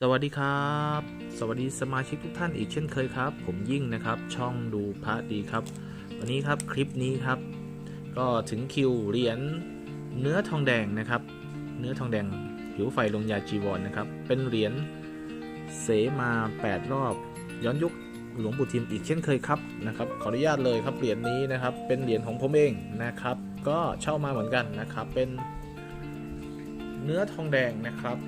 สวัสดีครับ สวัสดีสมาชิกทุกท่านอีกเช่นเคยครับ ผมยิ่งนะครับ ช่องดูพระดีครับ วันนี้ครับคลิปนี้ครับ ก็ถึงคิวเหรียญเนื้อทองแดงนะครับ เนื้อทองแดงผิวไฟลงยาจีวรนนะครับ เป็นเหรียญเสมา 8 รอบ ย้อนยุคหลวงปู่ทิมอีกเช่นเคยครับนะครับ ขออนุญาตเลยครับเหรียญนี้นะครับ เป็นเหรียญของผมเองนะครับ ก็เช่ามาเหมือนกันนะครับ เป็นเนื้อทองแดงนะครับ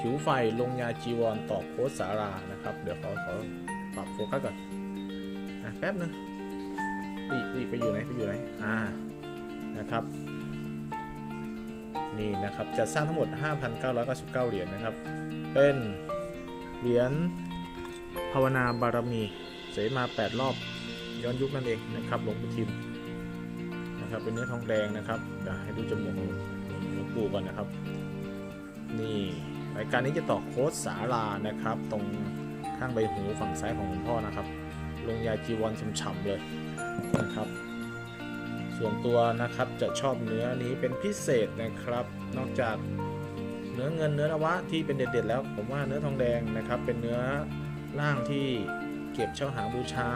ผิวไฟลงยาจีวรต่อโคสสารานะครับ เดี๋ยวขอขอปรับโฟกัสก่อนอะแป๊บนึงปีปีไปอยู่ไหนไปอยู่ไหนอ่านะครับ นี่นะครับจะสร้างทั้งหมด 5,999 เหรียญนะครับ เป็นเหรียญภาวนาบารมีเสมา 8 รอบย้อนยุคนั่นเองนะครับหลวงปู่ทิมนะครับเป็นเนื้อทองแดงนะครับเดี๋ยวให้ดูจมูกหลวงปู่ก่อนนะครับ นี่ รายการนี้จะต่อโค้ดสารานะครับ ตรงข้างใบหูฝั่งซ้ายของหลวงพ่อนะครับ ลงยาจีวรฉ่ำๆเลยนะครับ ส่วนตัวนะครับจะชอบเนื้อนี้เป็นพิเศษนะครับ นอกจากเนื้อเงินเนื้อนวะที่เป็นเด็ดๆแล้ว ผมว่าเนื้อทองแดงนะครับ เป็นเนื้อร่างที่เก็บเช่าหาบูชา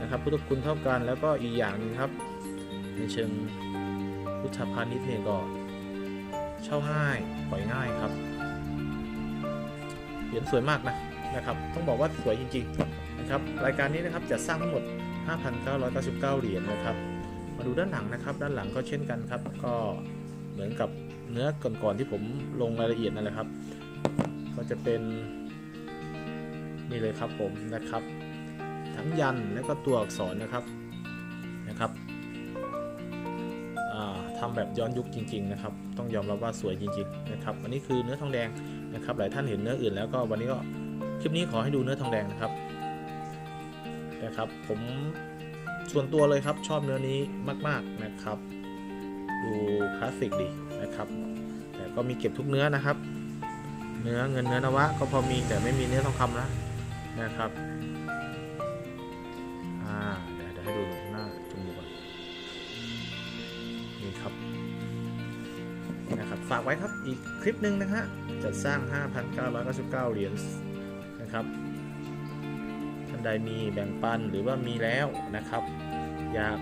นะครับ พุทธคุณเท่ากันแล้วก็อีกอย่างหนึงครับ ในเชิงพุทธพาณิชย์เนี่ยก็เช่าง่ายปล่อยง่ายครับ เหรียญสวยมากนะนะครับ ต้องบอกว่าสวยจริงๆนะครับ รายการนี้นะครับจะสร้างทั้งหมด 5,999 เหรียญนะครับ มาดูด้านหลังนะครับ ด้านหลังก็เช่นกันครับ ก็เหมือนกับเนื้อก่อนๆที่ผมลงรายละเอียดนั่นแหละครับ ก็จะเป็นนี่เลยครับผมนะครับ ทั้งยันและก็ตัวอักษรนะครับนะครับทำแบบย้อนยุคจริง ๆ นะครับ ต้องยอมรับว่าสวยจริง ๆ นะครับ อันนี้คือเนื้อทองแดง นะครับ หลายท่านเห็นเนื้ออื่นแล้วก็วันนี้ก็คลิปนี้ขอให้ดูเนื้อทองแดงนะครับนะครับ ผมส่วนตัวเลยครับชอบเนื้อนี้มาก ๆนะครับ ดูคลาสสิกดีนะครับ แต่ก็มีเก็บทุกเนื้อนะครับ เนื้อเงินเนื้อนวะก็พอมีแต่ไม่มีเนื้อทองคำนะนะครับ ฝากไว้ครับอีกคลิปหนึ่งนะฮะจะสร้าง 5,999 เหรียญนะครับท่านใดมีแบ่งปันหรือว่ามีแล้วนะครับ อยาก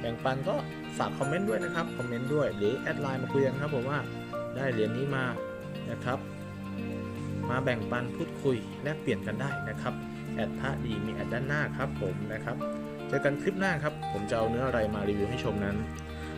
แบ่งปันก็ฝากคอมเมนต์ด้วยนะครับคอมเมนต์ด้วยหรือแอดไลน์มาคุยกันครับผมว่าได้เหรียญนี้มานะครับ มาแบ่งปันพูดคุยแลกเปลี่ยนกันได้นะครับแอดพระดีมีแอดด้านหน้าครับผมนะครับ เจอกันคลิปหน้าครับ ผมจะเอาเนื้ออะไรมารีวิวให้ชมนั้น